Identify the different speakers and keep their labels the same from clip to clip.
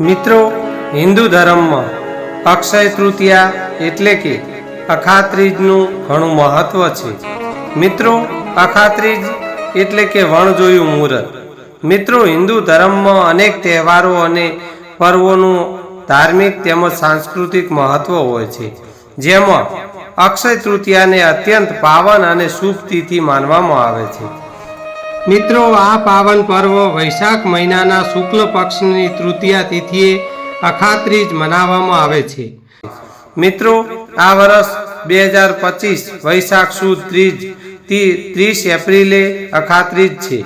Speaker 1: મિત્રો, હિન્દુ ધર્મમાં અક્ષય તૃતીયા એટલે કે અખાત્રીજનું ઘણું મહત્વ છે. મિત્રો, અખાત્રીજ એટલે કે વણજોયું મુહૂર્ત. મિત્રો, હિન્દુ ધર્મમાં અનેક તહેવારો અને પર્વોનું ધાર્મિક તેમજ સાંસ્કૃતિક મહત્વ હોય છે. જેમાં અક્ષય તૃતીયાને અત્યંત પાવન અને શુભ તિથિ માનવામાં આવે છે. મિત્રો, આ પાવન પર્વ વૈશાખ મહિનાના શુક્લ પક્ષની તૃતીયા તિથિએ અખાત્રીજ મનાવવામાં આવે છે. મિત્રો, આ વર્ષ બે હજાર પચીસ વૈશાખ સુદ ત્રીજ ત્રીસ એપ્રિલે અખાત્રીજ છે.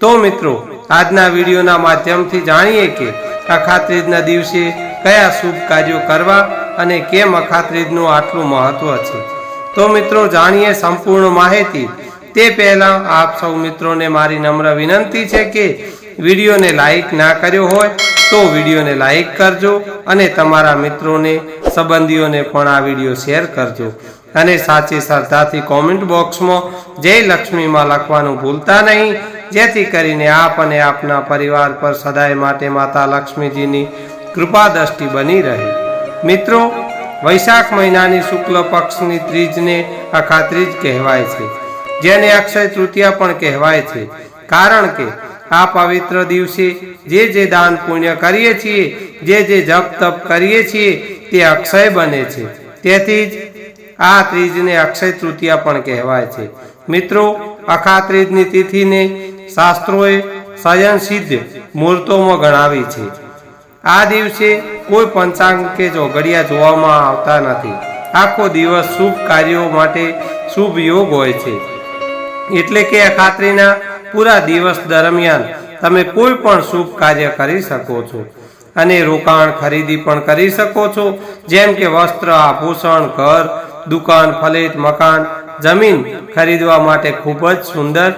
Speaker 1: તો મિત્રો, આજના વિડીયોના માધ્યમથી જાણીએ કે અખાત્રીજના દિવસે કયા શુભ કાર્યો કરવા અને કેમ અખાત્રીજનું આટલું મહત્વ છે. તો મિત્રો, જાણીએ સંપૂર્ણ માહિતી તે પહેલા આપ સૌ મિત્રોને મારી નમ્ર વિનંતી છે કે વિડીયોને લાઈક ના કર્યો હોય તો વિડીયોને લાઈક કરજો અને તમારા મિત્રોને, સંબંધીઓને પણ આ વીડિયો શેર કરજો. અને સાચી શ્રદ્ધાથી કોમેન્ટ બોક્સમાં જય લક્ષ્મીમાં લખવાનું ભૂલતા નહીં. જેથી કરીને આપ અને આપના પરિવાર પર સદાય માટે માતા લક્ષ્મીજીની કૃપા દ્રષ્ટિ બની રહે. મિત્રો, વૈશાખ મહિનાની શુક્લ પક્ષની ત્રીજને અખાત્રીજ કહેવાય છે. જેને અક્ષય તૃતીયા પણ કહેવાય છે. કારણ કે આ પવિત્ર દિવસે જે જે દાન પુણ્ય કરીએ છીએ, જે જે જપ તપ કરીએ છીએ, તે અક્ષય બને છે. તેથી જ આ ત્રીજને અક્ષય તૃતીયા પણ કહેવાય છે. મિત્રો અખાત્રીજની તિથિને શાસ્ત્રોએ સયન સિદ્ધ મુહૂર્તોમાં ગણાવી છે. આ દિવસે કોઈ પંચાંગ કે ચોઘડિયા જોવામાં આવતા નથી. આખો દિવસ શુભ કાર્યો માટે શુભ યોગ હોય છે. એટલે કે આ ખાતરીના પૂરા દિવસ દરમિયાન તમે કોઈ પણ શુભ કાર્ય કરી શકો છો. અને રોકાણ ખરીદી પણ કરી શકો છો. જેમ કે વસ્ત્ર, આભૂષણ, ઘર, દુકાન, ફલેટ, મકાન, જમીન ખરીદવા માટે ખૂબ જ સુંદર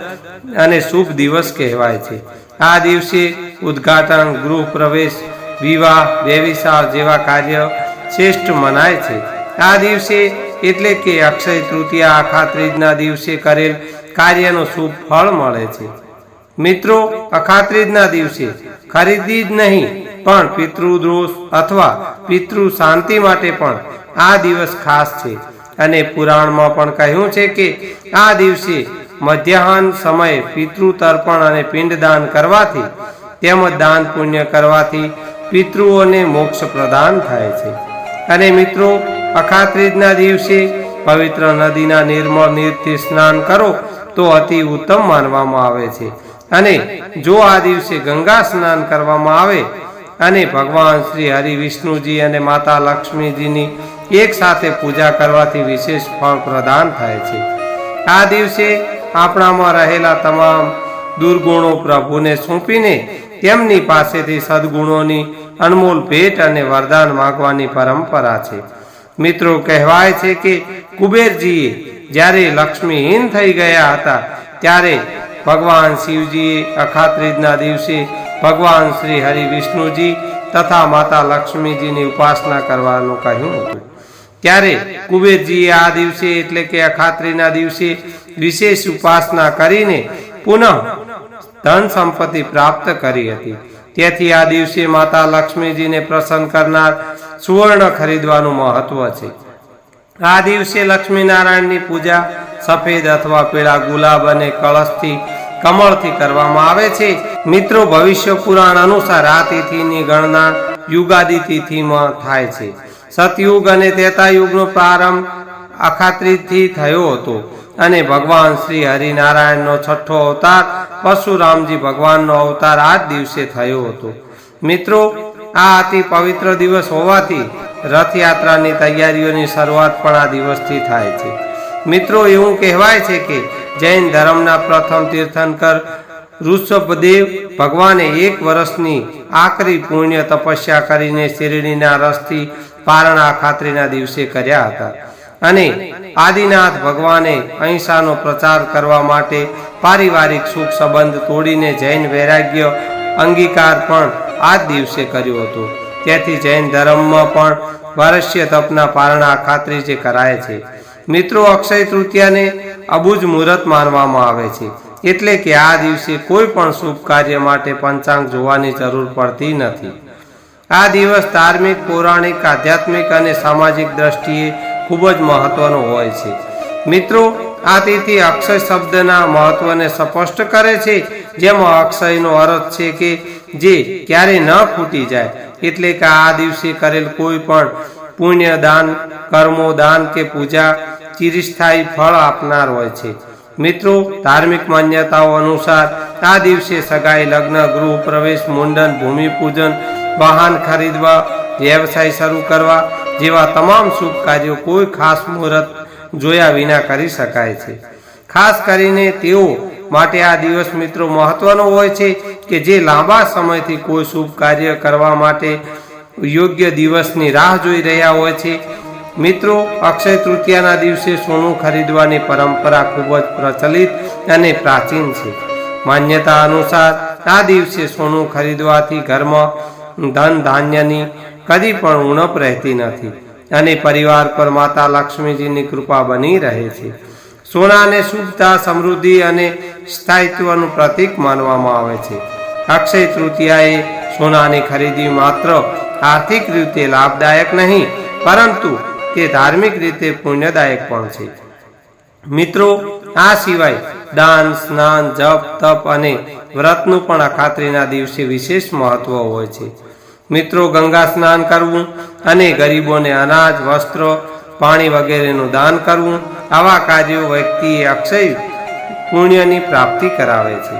Speaker 1: અને શુભ દિવસ કહેવાય છે. આ દિવસે ઉદ્ઘાટન, ગૃહ પ્રવેશ, વિવાહ વ્યવિસાર જેવા કાર્ય શ્રેષ્ઠ મનાય છે. આ દિવસે એટલે કે અક્ષય તૃતીયા આખા ત્રીજના દિવસે કરેલ કાર્યનું શુભ ફળ મળે છે. મિત્રો અખાત્રીજના દિવસે ખરીદી જ નહીં, પણ પિતૃદોષ અથવા પિતૃ શાંતિ માટે પણ આ દિવસ ખાસ છે. અને પુરાણમાં પણ કહ્યું છે કે આ દિવસે મધ્યાહન સમયે પિતૃ તર્પણ અને પિંડદાન કરવાથી તેમજ દાન પુણ્ય કરવાથી પિતૃઓને મોક્ષ પ્રદાન થાય છે. અને મિત્રો અખાત્રીજના દિવસે પવિત્ર નદીના નિર્મળ નીરથી સ્નાન કરો તો અતિ ઉત્તમ માનવામાં આવે છે. અને જો આ દિવસે ગંગા સ્નાન કરવામાં આવે અને ભગવાન શ્રી હરિ વિષ્ણુજી અને માતા લક્ષ્મીજીની એક સાથે પૂજા કરવાથી વિશેષ ફળ પ્રદાન થાય છે. આ દિવસે આપણામાં રહેલા તમામ દુર્ગુણો પ્રભુને સોંપીને તેમની પાસેથી સદગુણોની અનમોલ ભેટ અને વરદાન માગવાની પરંપરા છે. મિત્રો કહેવાય છે કે કુબેરજીએ જ્યારે લક્ષ્મીહીન થઈ ગયા હતા, ત્યારે ભગવાન શિવજીએ અખાત્રીજના દિવસે ભગવાન શ્રી હરિ વિષ્ણુજી તથા માતા લક્ષ્મીજીની ઉપાસના કરવાનું કહ્યું હતું. ત્યારે કુબેરજીએ આ દિવસે એટલે કે અખાત્રીના દિવસે વિશેષ ઉપાસના કરીને પુનઃ ધન સંપત્તિ પ્રાપ્ત કરી હતી. તેથી આ દિવસે માતા લક્ષ્મીજીને પ્રસન્ન કરનાર સુવર્ણ ખરીદવાનું મહત્વ છે. આ દિવસે લક્ષ્મીનારાયણની પૂજા સફેદ અથવા પીળા ગુલાબ અને કળશથી, કમળથી કરવામાં આવે છે. મિત્રો, ભવિષ્ય પુરાણ અનુસાર આ તિથિની ગણના યુગાદિ તિથિમાં થાય છે. સતયુગ અને તેતાયુગનો પ્રારંભ અખાત્રીજથી થયો હતો. અને ભગવાન શ્રી હરિનારાયણનો છઠ્ઠો અવતાર પરશુરામજી ભગવાનનો અવતાર આ જ દિવસે થયો હતો. મિત્રો, આ અતિ પવિત્ર દિવસ હોવાથી રથયાત્રાની તૈયારીઓની શરૂઆત પણ આ દિવસથી થાય છે. મિત્રો, એવું કહેવાય છે કે જૈન ધર્મના પ્રથમ તીર્થંકર ઋષભદેવ ભગવાને એક વર્ષની આકરી પુણ્ય તપસ્યા કરીને શેરડીના રસથી પારણા ખાતરીના દિવસે કર્યા હતા. અને આદિનાથ ભગવાને અહિંસાનો પ્રચાર કરવા માટે પારિવારિક સુખ સંબંધ તોડીને જૈન વૈરાગ્ય અંગીકાર પણ આ દિવસે કર્યો હતો. તેથી જૈન ધર્મમાં પણ વારસ્ય તપના પારણા ખાતરી જે કરાય છે. મિત્રો અક્ષય તૃતીયાને અબુજ મુહૂર્ત માનવામાં આવે છે. એટલે કે આ દિવસે કોઈ પણ શુભ કાર્ય માટે પંચાંગ જોવાની જરૂર પડતી નથી. આ દિવસ ધાર્મિક, પૌરાણિક, આધ્યાત્મિક અને સામાજિક દ્રષ્ટિએ ખૂબ જ મહત્વનો હોય છે. મિત્રો, આ તિથિ અક્ષય શબ્દના મહત્વને સ્પષ્ટ કરે છે, જેમાં અક્ષયનો અર્થ છે કે જે ક્યારે ન ખૂટી જાય, એટલે કે આ દિવસે કરેલ કોઈ પણ પુણ્ય દાન, કર્મો દાન કે પૂજા ચિરસ્થાયી ફળ આપનાર હોય છે. મિત્રો, ધાર્મિક માન્યતાઓ અનુસાર આ દિવસે સગાઈ, લગ્ન, ગૃહ પ્રવેશ, મુંડન, ભૂમિપૂજન, વાહન ખરીદવા, વ્યવસાય શરૂ કરવા જેવા તમામ શુભ કાર્યો કોઈ ખાસ મુહૂર્ત જોયા વિના કરી શકાય છે. ખાસ કરીને તેઓ માટે આ દિવસ મિત્રો મહત્વનો હોય છે કે જે લાંબા સમયથી કોઈ શુભ કાર્ય કરવા માટે યોગ્ય દિવસની રાહ જોઈ રહ્યા હોય છે. મિત્રો, અક્ષય તૃતીયાના દિવસે સોનું ખરીદવાની પરંપરા ખૂબ જ પ્રચલિત અને પ્રાચીન છે. માન્યતા અનુસાર, આ દિવસે સોનું ખરીદવાથી ઘરમાં ધન ધાન્યની કદી પણ ઉણપ રહેતી નથી. અને પરિવાર પર માતા લક્ષ્મીજીની કૃપા બની રહે છે. સોનાને શુભતા સમૃદ્ધિ અને સ્થાયિત્વનું પ્રતીક માનવામાં આવે છે. અક્ષય તૃતીયાએ સોનાની ખરીદી માત્ર આર્થિક રીતે લાભદાયક નહીં, પરંતુ તે ધાર્મિક રીતે પુણ્યદાયક પણ છે. મિત્રો, આ સિવાય દાન, સ્નાન, જપ, તપ અને વ્રતનું પણ અખાત્રીના દિવસે વિશેષ મહત્વ હોય છે. મિત્રો ગંગા સ્નાન કરવું અને ગરીબોને અનાજ, વસ્ત્ર, પાણી વગેરેનું દાન કરવું, આવા કાર્યો વ્યક્તિએ અક્ષય પુણ્યની પ્રાપ્તિ કરાવે છે.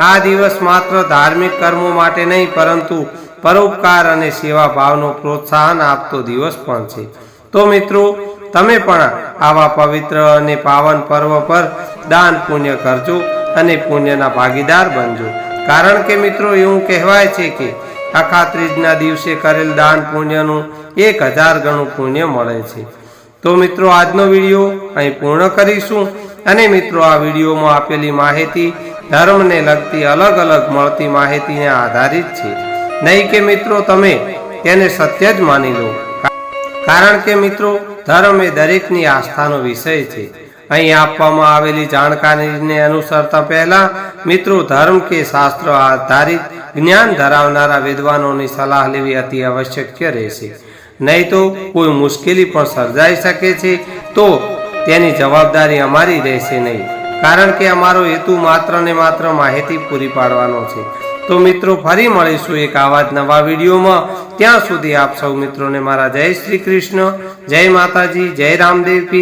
Speaker 1: આ દિવસ માત્ર ધાર્મિક કર્મો માટે નહીં, પરંતુ પરોપકાર અને સેવા ભાવનો પ્રોત્સાહન આપતો દિવસ પણ છે. તો મિત્રો, તમે પણ આવા પવિત્ર અને પાવન પર્વ પર દાન પુણ્ય કરજો અને પુણ્યના ભાગીદાર બનજો. કારણ કે મિત્રો, એવું કહેવાય છે કે આખા ત્રીજના દિવસે કરેલ દાન પુણ્યનું એક હજાર ગણું પુણ્ય મળે છે. તો મિત્રો, આજનો વીડિયો અહીં પૂર્ણ કરીશું અને મિત્રો, આ વિડીયોમાં આપેલી માહિતી ધર્મને લગતી અલગ અલગ મળતી માહિતીને આધારિત છે. નહીં કે મિત્રો, તમે તેને સત્ય જ માની લો. કારણ કે મિત્રો, ધર્મ એ દરેકની આસ્થાનો વિષય છે. અહીં આપવામાં આવેલી જાણકારીને અનુસરતા પહેલા મિત્રો ધર્મ કે શાસ્ત્ર આધારિત જ્ઞાન ધરાવનારા વિદ્વાનોની સલાહ લેવી અતિ આવશ્યક રહેશે. નહીં તો કોઈ મુશ્કેલી પણ સર્જાઈ શકે છે તો તેની જવાબદારી અમારી રહેશે નહીં. કારણ કે અમારો હેતુ માત્ર ને માત્ર માહિતી પૂરી પાડવાનો છે. તો મિત્રો, ફરી મળીશું એક આવા જ નવા વિડીયોમાં. ત્યાં સુધી આપ સૌ મિત્રોને મારા જય શ્રી કૃષ્ણ, જય માતાજી, જય રામદેવ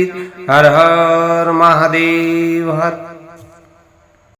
Speaker 1: હર હર મહાદેવ, હર